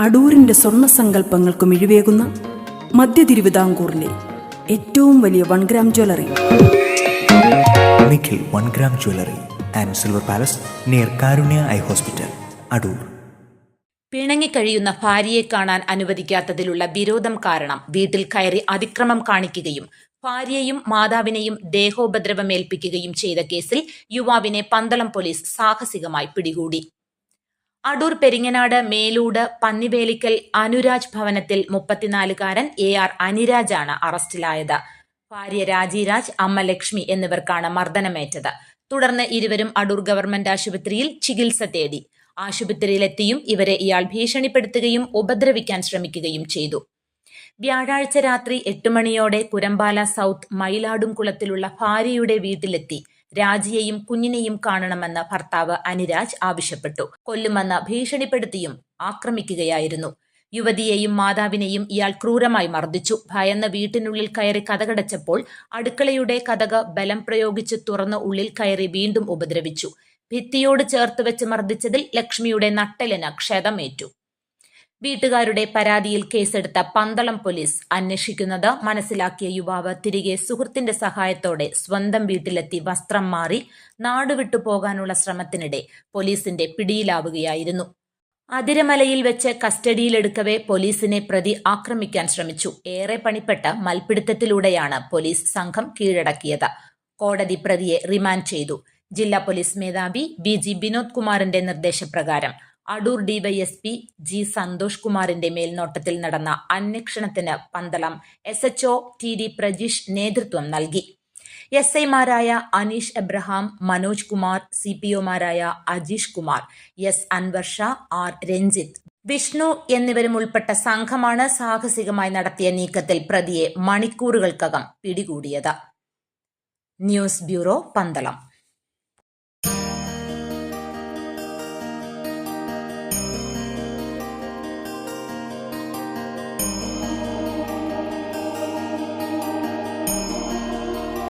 അടൂരിന്റെ സ്വർണ സങ്കല്പങ്ങൾക്ക് മിഴിവേകുന്ന മധ്യ തിരുവിതാംകൂറിലെ ഏറ്റവും വലിയ one gram jewellery Nikhil one gram jewellery and silver palace near Karunya eye hospital Adoor പിണങ്ങിക്കഴിയുന്ന ഭാര്യയെ കാണാൻ അനുവദിക്കാത്തതിലുള്ള വിരോധം കാരണം വീട്ടിൽ കയറി അതിക്രമം കാണിക്കുകയും ഭാര്യയും മാതാവിനെയും ദേഹോപദ്രവമേൽപ്പിക്കുകയും ചെയ്ത കേസിൽ യുവാവിനെ പന്തളം പോലീസ് സാഹസികമായി പിടികൂടി. അടൂർ പെരിങ്ങനാട് മേലൂട് പന്നിവേലിക്കൽ അനുരാജ് ഭവനത്തിൽ മുപ്പത്തിനാലുകാരൻ എ ആർ അനിരാജാണ് അറസ്റ്റിലായത്. ഭാര്യ രാജിരാജ് അമ്മ ലക്ഷ്മി എന്നിവർക്കാണ് മർദ്ദനമേറ്റത്. തുടർന്ന് ഇരുവരും അടൂർ ഗവൺമെന്റ് ആശുപത്രിയിൽ ചികിത്സ തേടി. ആശുപത്രിയിലെത്തിയും ഇവരെ ഇയാൾ ഭീഷണിപ്പെടുത്തുകയും ഉപദ്രവിക്കാൻ ശ്രമിക്കുകയും ചെയ്തു. വ്യാഴാഴ്ച രാത്രി എട്ട് മണിയോടെ കുരമ്പാല സൗത്ത് മയിലാടുംകുളത്തിലുള്ള ഭാര്യയുടെ വീട്ടിലെത്തി. രാജിയെയും കുഞ്ഞിനെയും കാണണമെന്ന് ഭർത്താവ് അനുരാജ് ആവശ്യപ്പെട്ടു. കൊല്ലുമെന്ന് ഭീഷണിപ്പെടുത്തിയും ആക്രമിക്കുകയായിരുന്നു. യുവതിയെയും മാതാവിനെയും ഇയാൾ ക്രൂരമായി മർദ്ദിച്ചു. ഭയന്ന വീട്ടിനുള്ളിൽ കയറി കഥകടച്ചപ്പോൾ അടുക്കളയുടെ കഥക ബലം പ്രയോഗിച്ച് തുറന്ന ഉള്ളിൽ കയറി വീണ്ടും ഉപദ്രവിച്ചു. ഭിത്തിയോട് ചേർത്ത് വെച്ച് മർദ്ദിച്ചതിൽ ലക്ഷ്മിയുടെ നട്ടലിന് ക്ഷതമേറ്റു. വീട്ടുകാരുടെ പരാതിയിൽ കേസെടുത്ത പന്തളം പോലീസ് അന്വേഷിക്കുന്നത് മനസ്സിലാക്കിയ യുവാവ് തിരികെ സുഹൃത്തിന്റെ സഹായത്തോടെ സ്വന്തം വീട്ടിലെത്തി വസ്ത്രം മാറി നാടുവിട്ടു പോകാനുള്ള ശ്രമത്തിനിടെ പോലീസിന്റെ പിടിയിലാവുകയായിരുന്നു. അതിരമലയിൽ വെച്ച് കസ്റ്റഡിയിലെടുക്കവേ പോലീസിനെ പ്രതി ആക്രമിക്കാൻ ശ്രമിച്ചു. ഏറെ പണിപ്പെട്ട മൽപിടുത്തത്തിലൂടെയാണ് പോലീസ് സംഘം കീഴടക്കിയത്. കോടതി പ്രതിയെ റിമാൻഡ് ചെയ്തു. ജില്ലാ പോലീസ് മേധാവി ബി ജി വിനോദ് കുമാറിന്റെ നിർദ്ദേശപ്രകാരം അടൂർ ഡിവൈഎസ്പി ജി സന്തോഷ് കുമാറിന്റെ മേൽനോട്ടത്തിൽ നടന്ന അന്വേഷണത്തിന് Pandalam S HO T D Prajeesh നേതൃത്വം നൽകി. എസ് ഐമാരായ അനീഷ് എബ്രഹാം മനോജ് കുമാർ സി പി ഒമാരായ അജീഷ് കുമാർ എസ് അൻവർ ഷാ ആർ രഞ്ജിത്ത്. വിഷ്ണു എന്നിവരും ഉൾപ്പെട്ട സംഘമാണ് സാഹസികമായി നടത്തിയ നീക്കത്തിൽ പ്രതിയെ മണിക്കൂറുകൾക്കകം പിടികൂടിയത്. News bureau Pandalam.